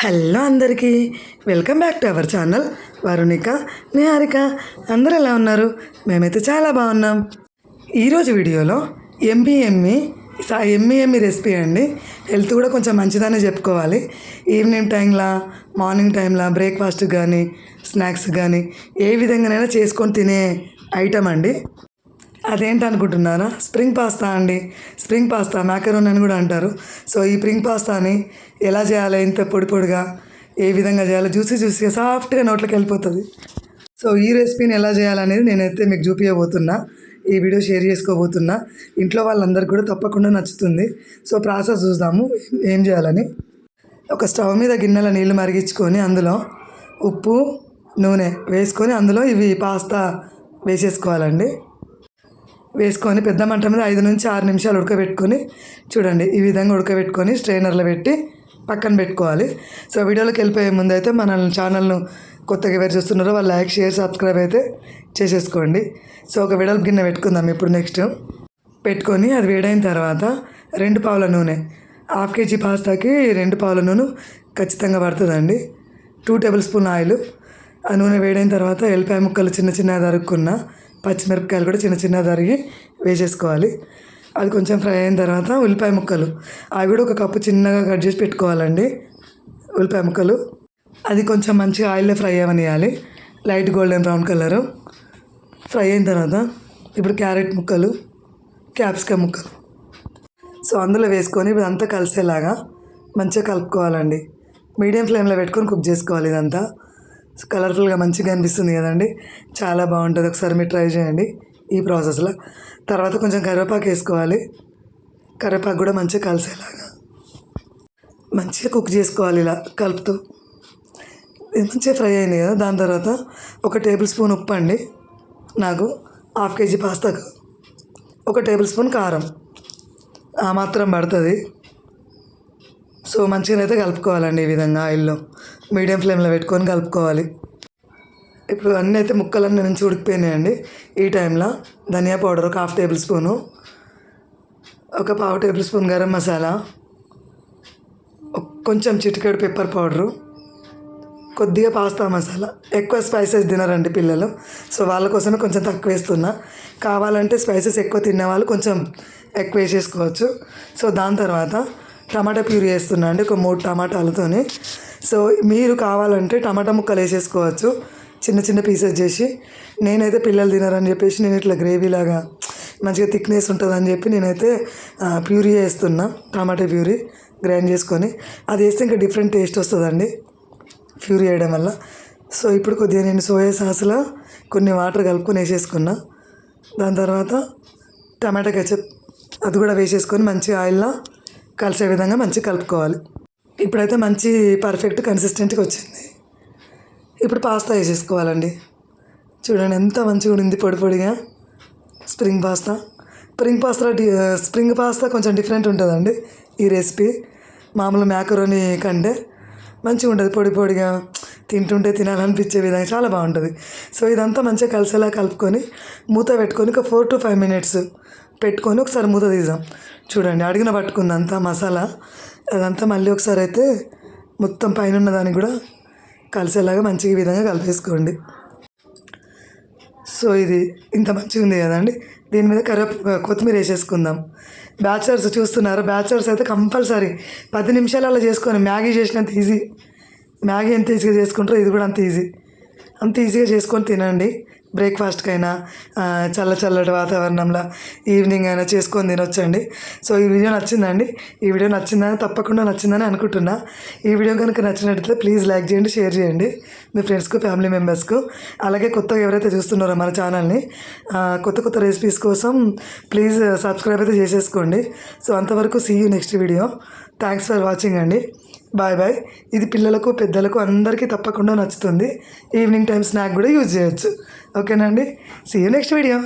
Hello అందరికీ. Welcome back to our channel. Varunika Niharika అందరు ఎలా ఉన్నారు? మేమైతే చాలా బాగున్నాం. ఈరోజు వీడియోలో ఎంబీ ఎమ్మి ఎమ్మి ఎమ్మి రెసిపీ అండి. హెల్త్ కూడా కొంచెం మంచిదనే చెప్పుకోవాలి. ఈవినింగ్ టైంలో మార్నింగ్ టైంలో బ్రేక్ఫాస్ట్ కానీ స్నాక్స్ కానీ ఏ విధంగానైనా చేసుకొని తినే ఐటమ్ అండి. అదేంటనుకుంటున్నారా స్ప్రింగ్ పాస్తా అండి. స్ప్రింగ్ పాస్తా మ్యాకరోన్ అని కూడా అంటారు. సో ఈ స్ప్రింగ్ పాస్తాని ఎలా చేయాలి? ఇంత పొడి పొడిగా ఏ విధంగా చేయాలో? జ్యూసీ జ్యూసీగా సాఫ్ట్గా నోట్లోకి వెళ్ళిపోతుంది. సో ఈ రెసిపీని ఎలా చేయాలనేది నేనైతే మీకు చూపించబోతున్నా ఈ వీడియో షేర్ చేసుకోబోతున్నా. ఇంట్లో వాళ్ళందరికీ కూడా తప్పకుండా నచ్చుతుంది. సో ప్రాసెస్ చూద్దాము. ఏం చేయాలని? ఒక స్టవ్ మీద గిన్నెలో నీళ్ళు మరిగించుకొని అందులో ఉప్పు నూనె వేసుకొని అందులో ఇవి పాస్తా వేసేసుకోవాలండి. వేసుకొని పెద్ద మంట మీద ఐదు నుంచి ఆరు నిమిషాలు ఉడకబెట్టుకొని చూడండి ఈ విధంగా ఉడకబెట్టుకొని స్ట్రైనర్లో పెట్టి పక్కన పెట్టుకోవాలి. సో వీడియోలోకి వెళ్ళిపోయే ముందు అయితే మన ఛానల్ను కొత్తగా ఎవరు చూస్తున్నారో వాళ్ళు లైక్ షేర్ సబ్స్క్రైబ్ అయితే చేసేసుకోండి. సో ఒక విడల గిన్నె పెట్టుకుందాం ఇప్పుడు నెక్స్ట్. పెట్టుకొని అది వేడైన తర్వాత రెండు పావుల నూనె హాఫ్ కేజీ పాస్తాకి రెండు పావుల నూనె ఖచ్చితంగా పడుతుందండి. Two tablespoon oil. ఆ నూనె వేడైన తర్వాత ఎల్లిపాయ ముక్కలు చిన్న చిన్నగా దరుక్కున్నా పచ్చిమిరపకాయలు కూడా చిన్న చిన్న తరిగి వేసేసుకోవాలి. అది కొంచెం ఫ్రై అయిన తర్వాత ఉల్లిపాయ ముక్కలు. అవి కూడా ఒక కప్పు చిన్నగా కట్ చేసి పెట్టుకోవాలండి. ఉల్లిపాయ ముక్కలు. అది కొంచెం మంచిగా ఆయిల్లో fry అవ్వనియాలి light golden brown colour. Fry అయిన తర్వాత ఇప్పుడు క్యారెట్ ముక్కలు క్యాప్సికమ్ ముక్కలు. సో అందులో వేసుకొని ఇప్పుడు అంతా కలిసేలాగా మంచిగా కలుపుకోవాలండి. మీడియం ఫ్లేమ్లో పెట్టుకొని కుక్ చేసుకోవాలి ఇదంతా. కలర్ఫుల్గా మంచిగా అనిపిస్తుంది కదండి. చాలా బాగుంటుంది. ఒకసారి మీరు ట్రై చేయండి ఈ ప్రాసెస్లో. తర్వాత కొంచెం కరివేపాకు వేసుకోవాలి. కరివేపాకు కూడా మంచిగా కలిసేలాగా మంచిగా కుక్ చేసుకోవాలి ఇలా కలుపుతూ. మంచిగా ఫ్రై అయింది కదా. దాని తర్వాత ఒక టేబుల్ స్పూన్ ఉప్పు అండి. నాకు హాఫ్ కేజీ పాస్తాకు ఒక టేబుల్ స్పూన్ కారం. ఆ మాత్రం పడుతుంది. సో మంచిగా అయితే కలుపుకోవాలండి ఈ విధంగా ఆయిల్లో. మీడియం ఫ్లేమ్లో పెట్టుకొని కలుపుకోవాలి. ఇప్పుడు అన్నీ అయితే ముక్కలన్నీ నుంచి ఉడికిపోయినాయండి. ఈ టైంలో ధనియా పౌడర్ ఒక హాఫ్ టేబుల్ స్పూను ఒక పావు టేబుల్ స్పూన్ గరం మసాలా కొంచెం చిటికెడు పెప్పర్ పౌడరు కొద్దిగా పాస్తా మసాలా. ఎక్కువ స్పైసెస్ తినరండి పిల్లలు. సో వాళ్ళ కోసమే కొంచెం తక్కువ వేస్తున్నా. కావాలంటే స్పైసెస్ ఎక్కువ తినేవాళ్ళు కొంచెం ఎక్కువ వేసేసుకోవచ్చు. సో దాని తర్వాత టమాటా ప్యూరీ వేస్తున్నా అండి. ఒక మూడు టమాటాలతోని. సో మీరు కావాలంటే టమాటా ముక్కలు వేసేసుకోవచ్చు. చిన్న చిన్న పీసెస్ చేసి. నేనైతే పిల్లలు తినరని చెప్పేసి నేను ఇట్లా గ్రేవీ లాగా మంచిగా థిక్నెస్ ఉంటుందని చెప్పి నేనైతే ప్యూరీ వేస్తున్నా. టమాటా ప్యూరీ గ్రైండ్ చేసుకొని. అది వేస్తే ఇంకా డిఫరెంట్ టేస్ట్ వస్తుందండి ప్యూరీ వేయడం వల్ల. సో ఇప్పుడు కొద్దిగా నేను సోయా సాస్లో కొన్ని వాటర్ కలుపుకొని వేసేసుకున్నా. దాని తర్వాత టమాటా కెచప్ అది కూడా వేసేసుకొని మంచి ఆయిల్లో కలిసే విధంగా మంచిగా కలుపుకోవాలి. ఇప్పుడైతే మంచి పర్ఫెక్ట్ కన్సిస్టెంట్గా వచ్చింది. ఇప్పుడు పాస్తా వేసేసుకోవాలండి చూడండి ఎంత మంచిగా ఉండింది పొడి పొడిగా. స్ప్రింగ్ పాస్తా స్ప్రింగ్ పాస్తా డి- స్ప్రింగ్ పాస్తా కొంచెం డిఫరెంట్ ఉంటుందండి ఈ రెసిపీ మామూలు మ్యాకరోని కంటే మంచిగా ఉంటుంది పొడి పొడిగా. తింటుంటే తినాలనిపించే విధంగా చాలా బాగుంటుంది. సో ఇదంతా మంచిగా కలిసేలా కలుపుకొని మూత పెట్టుకొని ఒక ఫోర్ టు ఫైవ్ మినిట్స్ పెట్టుకొని ఒకసారి మూత తీద్దాం. చూడండి అడిగిన పట్టుకుంది అంతా మసాలా. అదంతా మళ్ళీ ఒకసారి అయితే మొత్తం పైన ఉన్న దానికి కూడా కలిసేలాగా మంచిగా విధంగా కలిపేసుకోండి. సో ఇది ఇంత మంచిగా ఉంది కదండి. దీని మీద కర కొత్తిమీర వేసేసుకుందాం. బ్యాచులర్స్ చూస్తున్నారు? బ్యాచులర్స్ అయితే కంపల్సరీ పది నిమిషాలలో చేసుకొని మ్యాగీ చేసినంత ఈజీ. మ్యాగీ ఎంత ఈజీగా చేసుకుంటారో ఇది కూడా అంత ఈజీ. అంత ఈజీగా చేసుకొని తినండి. బ్రేక్ఫాస్ట్కైనా చల్ల చల్లటి వాతావరణంలో ఈవినింగ్ అయినా చేసుకొని తినొచ్చండి. సో ఈ వీడియో నచ్చిందండి. ఈ వీడియో నచ్చిందని తప్పకుండా నచ్చిందని అనుకుంటున్నా. ఈ వీడియో కనుక నచ్చినట్లయితే ప్లీజ్ లైక్ చేయండి షేర్ చేయండి మీ ఫ్రెండ్స్కు ఫ్యామిలీ మెంబర్స్కు. అలాగే కొత్తగా ఎవరైతే చూస్తున్నారో మన ఛానల్ని కొత్త కొత్త రెసిపీస్ కోసం ప్లీజ్ సబ్స్క్రైబ్ అయితే చేసేసుకోండి. సో అంతవరకు see you next video thanks for watching అండి. బాయ్ బాయ్ ఇది పిల్లలకు పెద్దలకు అందరికీ తప్పకుండా నచ్చుతుంది. ఈవినింగ్ టైం స్నాక్ కూడా యూజ్ చేయొచ్చు. ఓకేనండి సీ యూ నెక్స్ట్ వీడియో